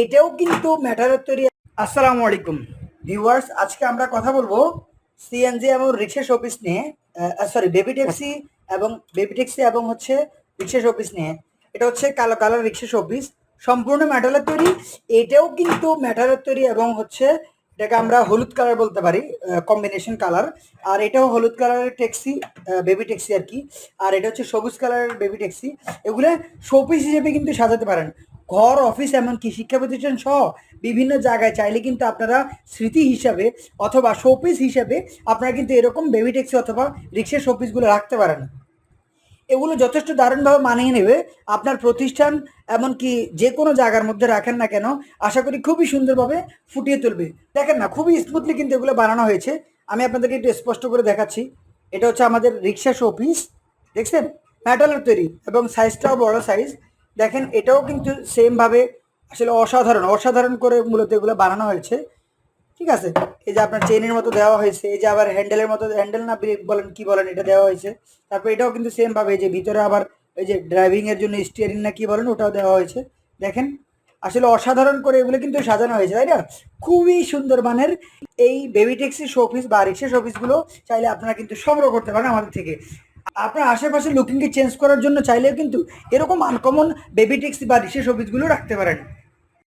এটাও কিন্তু ম্যাটারের তৈরি। আসসালামু আলাইকুম ভিউয়ার্স আজকে আমরা কথা বলব সিএনজি এবং রিক্সা শোপিস নিয়ে সরি বেবি ট্যাক্সি এবং বেবি ট্যাক্সি এবং হচ্ছে রিক্সা শোপিস নিয়ে। এটা হচ্ছে কালো কালার রিক্সা শোপিস সম্পূর্ণ মেটালের তৈরি, এটাও কিন্তু মেটালের তৈরি এবং হচ্ছে এটাকে আমরা হলুদ কালার বলতে পারি কম্বিনেশন কালার আর এটাও হলুদ কালারের ট্যাক্সি বেবি ট্যাক্সি আর কি। আর এটা হচ্ছে সবুজ কালারের বেবি ট্যাক্সি এগুলো শোপিস হিসেবে কিন্তু সাজাতে পারেন। ঘর অফিস এমনকি শিক্ষা প্রতিষ্ঠান সহ বিভিন্ন জায়গায় চাইলে কিন্তু আপনারা স্মৃতি হিসাবে অথবা শোপিস হিসাবে আপনারা কিন্তু এরকম বেবি ট্যাক্সি অথবা রিক্সা শোপিসগুলো রাখতে পারেন। এগুলো যথেষ্ট দারুণভাবে মানিয়ে নেবে আপনার প্রতিষ্ঠান, এমনকি যে কোনো জায়গার মধ্যে রাখেন না কেন, আশা করি খুবই সুন্দরভাবে ফুটিয়ে তুলবে। দেখেন না, খুবই স্মুথলি কিন্তু এগুলো বানানো হয়েছে। আমি আপনাদেরকে একটু স্পষ্ট করে দেখাচ্ছি। এটা হচ্ছে আমাদের রিক্সা শোপিস দেখছেন? মেটালের তৈরি এবং সাইজটাও বড় সাইজ দেখেন, এটাও কিন্তু সেমভাবে আসলে অসাধারণ অসাধারণ করে মূলত এগুলো বানানো হয়েছে। ঠিক আছে? এই যে আপনার চেনের মতো দেওয়া হয়েছে, এই যে আবার হ্যান্ডেলের মতো হ্যান্ডেল না ব্রেক বলেন কি বলেন, এটা দেওয়া হয়েছে। তারপর এটাও কিন্তু সেম ভাবে, এই যে ভিতরে আবার এই যে ড্রাইভিং এর জন্য স্টিয়ারিং না কি বলেন, ওটাও দেওয়া হয়েছে। দেখেন, আসলে অসাধারণ করে এগুলো কিন্তু সাজানো হয়েছে, তাই না? খুবই সুন্দর মানের এই বেবি ট্যাক্সি শোপিস বা রিক্সা শোপিসগুলো চাইলে আপনারা কিন্তু সংগ্রহ করতে পারেন আমাদের থেকে। আপনার আশেপাশে লুকিংকে চেঞ্জ করার জন্য চাইলেও কিন্তু এরকম আনকমন বেবি টিক্স বা রিক্সা শোপিসগুলো রাখতে পারেন।